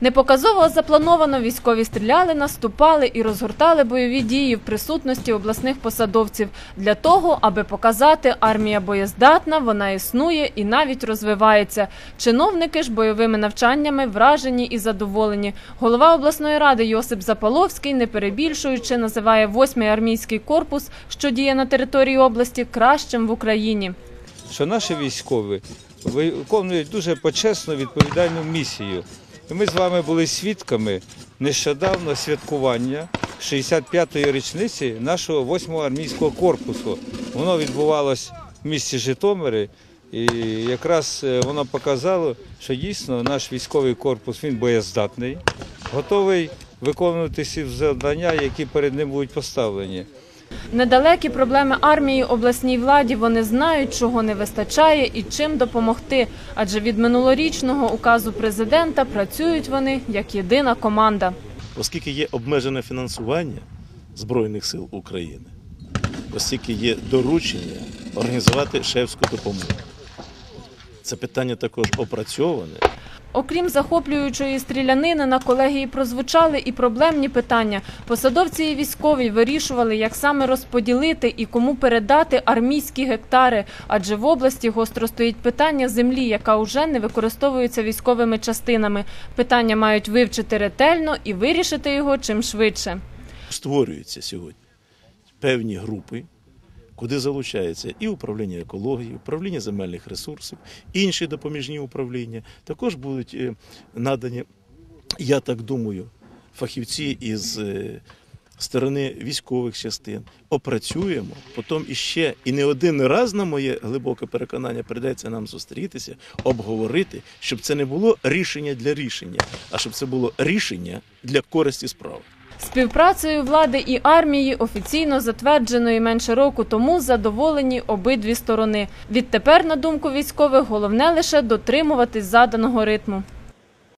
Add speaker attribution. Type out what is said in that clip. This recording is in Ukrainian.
Speaker 1: Непоказово заплановано військові стріляли, наступали і розгортали бойові дії в присутності обласних посадовців для того, аби показати, армія боєздатна, вона існує і навіть розвивається. Чиновники ж бойовими навчаннями вражені і задоволені. Голова обласної ради Йосип Запаловський, не перебільшуючи, називає 8-й армійський корпус, що діє на території області, кращим в Україні.
Speaker 2: що наші військові виконують дуже почесну відповідальну місію. Ми з вами були свідками нещодавно святкування 65-ї річниці нашого 8-го армійського корпусу. Воно відбувалось в місті Житомирі, і якраз е, воно показало, що дійсно наш військовий корпус він боєздатний, готовий виконувати всі завдання, які перед ним будуть поставлені.
Speaker 1: Недалекі проблеми армії обласній владі вони знають, чого не вистачає і чим допомогти. Адже від минулорічного указу президента працюють вони як єдина команда.
Speaker 3: оскільки є обмежене фінансування Збройних сил України, оскільки є доручення організувати шефську допомогу. Це питання також опрацьоване.
Speaker 1: Окрім захоплюючої стрілянини, на колегії прозвучали і проблемні питання. Посадовці і військові вирішували, як саме розподілити і кому передати армійські гектари. Адже в області гостро стоїть питання землі, яка уже не використовується військовими частинами. Питання мають вивчити ретельно і вирішити його чим швидше.
Speaker 3: Створюються сьогодні певні групи, куди залучається і управління екології, управління земельних ресурсів, інші допоміжні управління. Також будуть е, надані, я так думаю, фахівці із е, сторони військових частин. Опрацюємо, потім іще і не один раз на моє глибоке переконання прийдеться нам зустрітися, обговорити, щоб це не було рішення для рішення, а щоб це було рішення для користі справи.
Speaker 1: Співпрацею влади і армії офіційно затвердженої менше року тому задоволені обидві сторони. Відтепер, на думку військових, головне лише дотримуватись заданого ритму.